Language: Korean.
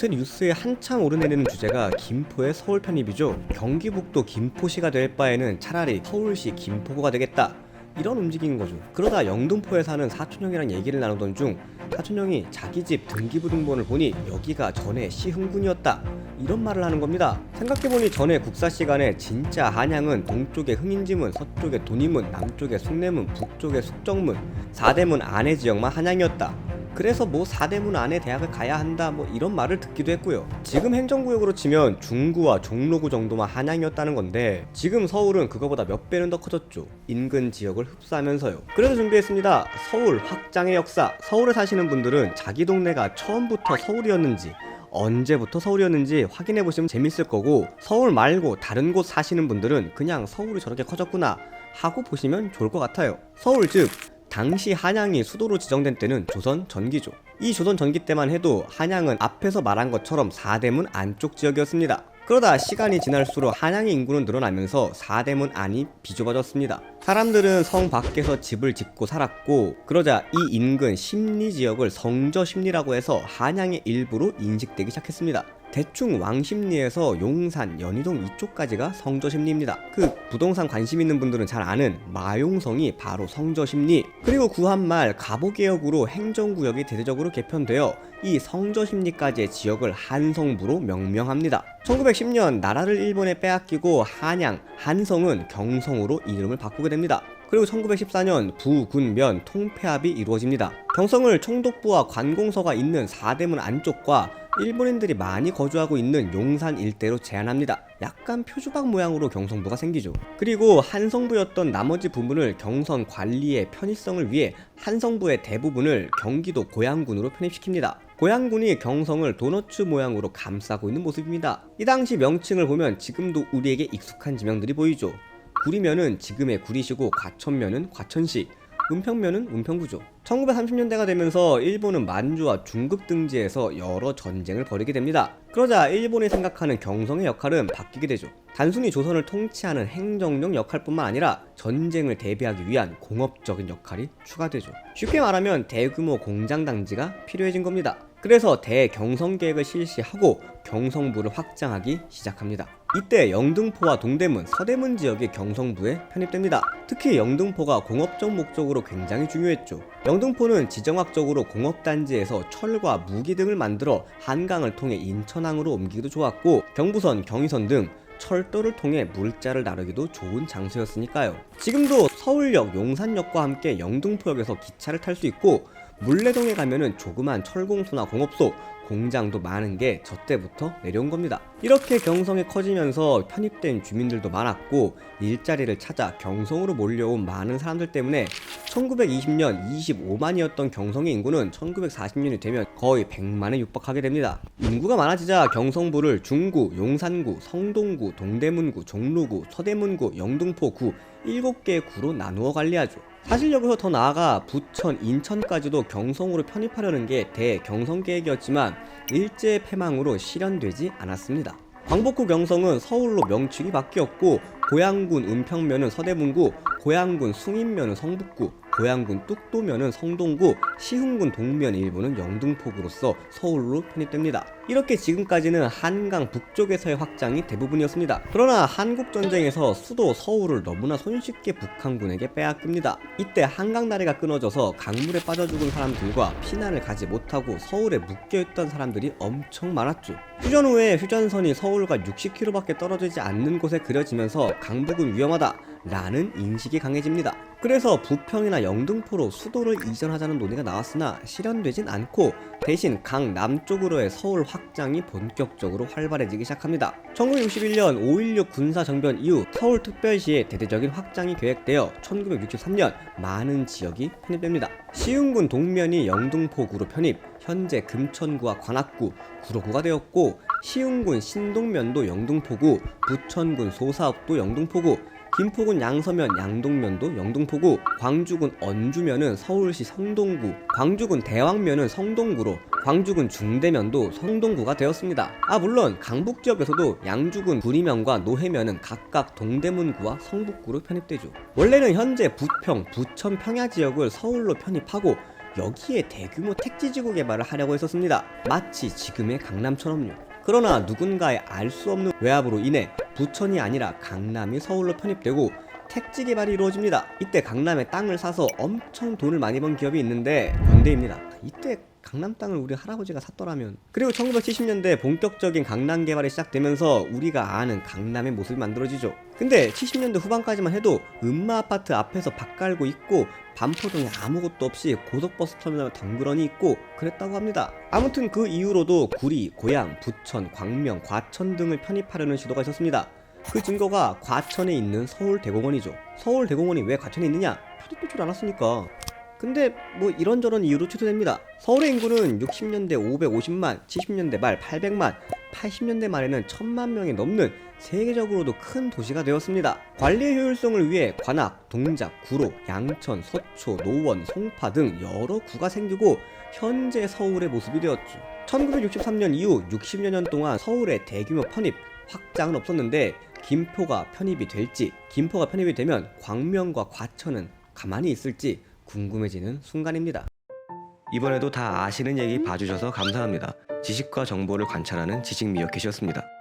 요새 뉴스에 한참 오르내리는 주제가 김포의 서울 편입이죠. 경기북도 김포시가 될 바에는 차라리 서울시 김포구가 되겠다. 이런 움직임인 거죠. 그러다 영등포에 사는 사촌형이랑 얘기를 나누던 중 사촌형이 자기 집 등기부등본을 보니 여기가 전에 시흥군이었다. 이런 말을 하는 겁니다. 생각해보니 전에 국사 시간에 진짜 한양은 동쪽에 흥인지문, 서쪽에 돈이문, 남쪽에 숭례문, 북쪽에 숙정문, 사대문 안의 지역만 한양이었다. 그래서 뭐 사대문 안에 대학을 가야 한다 뭐 이런 말을 듣기도 했고요. 지금 행정구역으로 치면 중구와 종로구 정도만 한양이었다는 건데 지금 서울은 그거보다 몇 배는 더 커졌죠. 인근 지역을 흡수하면서요. 그래서 준비했습니다. 서울 확장의 역사. 서울에 사시는 분들은 자기 동네가 처음부터 서울이었는지 언제부터 서울이었는지 확인해 보시면 재밌을 거고 서울 말고 다른 곳 사시는 분들은 그냥 서울이 저렇게 커졌구나 하고 보시면 좋을 것 같아요. 서울 즉 당시 한양이 수도로 지정된 때는 조선 전기죠. 이 조선 전기 때만 해도 한양은 앞에서 말한 것처럼 사대문 안쪽 지역이었습니다. 그러다 시간이 지날수록 한양의 인구는 늘어나면서 사대문 안이 비좁아졌습니다. 사람들은 성 밖에서 집을 짓고 살았고 그러자 이 인근 심리 지역을 성저 심리라고 해서 한양의 일부로 인식되기 시작했습니다. 대충 왕십리에서 용산, 연희동 이쪽까지가 성저심리입니다. 그 부동산 관심 있는 분들은 잘 아는 마용성이 바로 성저심리. 그리고 구한말 가보개혁으로 행정구역이 대대적으로 개편되어 이 성저심리까지의 지역을 한성부로 명명합니다. 1910년 나라를 일본에 빼앗기고 한양, 한성은 경성으로 이름을 바꾸게 됩니다. 그리고 1914년 부군면 통폐합이 이루어집니다. 경성을 총독부와 관공서가 있는 사대문 안쪽과 일본인들이 많이 거주하고 있는 용산 일대로 제한합니다. 약간 표주박 모양으로 경성부가 생기죠. 그리고 한성부였던 나머지 부분을 경선 관리의 편의성을 위해 한성부의 대부분을 경기도 고양군으로 편입시킵니다. 고양군이 경성을 도너츠 모양으로 감싸고 있는 모습입니다. 이 당시 명칭을 보면 지금도 우리에게 익숙한 지명들이 보이죠. 구리면은 지금의 구리시고 과천면은 과천시, 은평면은 은평구죠. 1930년대가 되면서 일본은 만주와 중국 등지에서 여러 전쟁을 벌이게 됩니다. 그러자 일본이 생각하는 경성의 역할은 바뀌게 되죠. 단순히 조선을 통치하는 행정용 역할뿐만 아니라 전쟁을 대비하기 위한 공업적인 역할이 추가되죠. 쉽게 말하면 대규모 공장 단지가 필요해진 겁니다. 그래서 대경성 계획을 실시하고 경성부를 확장하기 시작합니다. 이때 영등포와 동대문, 서대문 지역이 경성부에 편입됩니다. 특히 영등포가 공업적 목적으로 굉장히 중요했죠. 영등포는 지정학적으로 공업단지에서 철과 무기 등을 만들어 한강을 통해 인천항으로 옮기기도 좋았고 경부선, 경의선 등 철도를 통해 물자를 나르기도 좋은 장소였으니까요. 지금도 서울역, 용산역과 함께 영등포역에서 기차를 탈 수 있고 물레동에 가면은 조그만 철공소나 공업소, 공장도 많은 게 저 때부터 내려온 겁니다. 이렇게 경성이 커지면서 편입된 주민들도 많았고 일자리를 찾아 경성으로 몰려온 많은 사람들 때문에 1920년 25만이었던 경성의 인구는 1940년이 되면 거의 100만에 육박하게 됩니다. 인구가 많아지자 경성부를 중구, 용산구, 성동구, 동대문구, 종로구, 서대문구, 영등포구 7개의 구로 나누어 관리하죠. 사실 여기서 더 나아가 부천, 인천까지도 경성으로 편입하려는 게 대경성 계획이었지만 일제 패망으로 실현되지 않았습니다. 광복 후 경성은 서울로 명칭이 바뀌었고 고양군 은평면은 서대문구, 고양군 숭인면은 성북구, 고양군 뚝도면은 성동구, 시흥군 동면 일부는 영등포구로서 서울로 편입됩니다. 이렇게 지금까지는 한강 북쪽에서의 확장이 대부분이었습니다. 그러나 한국 전쟁에서 수도 서울을 너무나 손쉽게 북한군에게 빼앗깁니다. 이때 한강 다리가 끊어져서 강물에 빠져 죽은 사람들과 피난을 가지 못하고 서울에 묶여있던 사람들이 엄청 많았죠. 휴전 후에 휴전선이 서울과 60km밖에 떨어지지 않는 곳에 그려지면서 강북은 위험하다. 라는 인식이 강해집니다. 그래서 부평이나 영등포로 수도를 이전하자는 논의가 나왔으나 실현되진 않고 대신 강 남쪽으로의 서울 확장이 본격적으로 활발해지기 시작합니다. 1961년 5.16 군사정변 이후 서울특별시의 대대적인 확장이 계획되어 1963년 많은 지역이 편입됩니다. 시흥군 동면이 영등포구로 편입, 현재 금천구와 관악구, 구로구가 되었고 시흥군 신동면도 영등포구, 부천군 소사읍도 영등포구, 김포군 양서면 양동면도 영등포구, 광주군 언주면은 서울시 성동구, 광주군 대왕면은 성동구로, 광주군 중대면도 성동구가 되었습니다. 아 물론 강북 지역에서도 양주군 구리면과 노해면은 각각 동대문구와 성북구로 편입되죠. 원래는 현재 부평, 부천 평야 지역을 서울로 편입하고 여기에 대규모 택지지구 개발을 하려고 했었습니다. 마치 지금의 강남처럼요. 그러나 누군가의 알 수 없는 외압으로 인해 부천이 아니라 강남이 서울로 편입되고 택지 개발이 이루어집니다. 이때 강남에 땅을 사서 엄청 돈을 많이 번 기업이 있는데 현대입니다. 이때 강남 땅을 우리 할아버지가 샀더라면 그리고 1970년대 본격적인 강남 개발이 시작되면서 우리가 아는 강남의 모습이 만들어지죠. 근데 70년대 후반까지만 해도 음마 아파트 앞에서 밭 깔고 있고 반포동에 아무것도 없이 고속버스 터미널 덩그러니 있고 그랬다고 합니다. 아무튼 그 이후로도 구리, 고양, 부천, 광명, 과천 등을 편입하려는 시도가 있었습니다. 그 증거가 과천에 있는 서울대공원이죠. 서울대공원이 왜 과천에 있느냐? 편입될 줄 알았으니까. 근데 뭐 이런저런 이유로 취소됩니다. 서울의 인구는 60년대 550만, 70년대 말 800만, 80년대 말에는 1000만 명이 넘는 세계적으로도 큰 도시가 되었습니다. 관리의 효율성을 위해 관악, 동작, 구로, 양천, 서초, 노원, 송파 등 여러 구가 생기고 현재 서울의 모습이 되었죠. 1963년 이후 60여 년 동안 서울의 대규모 편입, 확장은 없었는데 김포가 편입이 될지, 김포가 편입이 되면 광명과 과천은 가만히 있을지 궁금해지는 순간입니다. 이번에도 다 아시는 얘기 봐주셔서 감사합니다. 지식과 정보를 관찰하는 지식 미어캣이었습니다.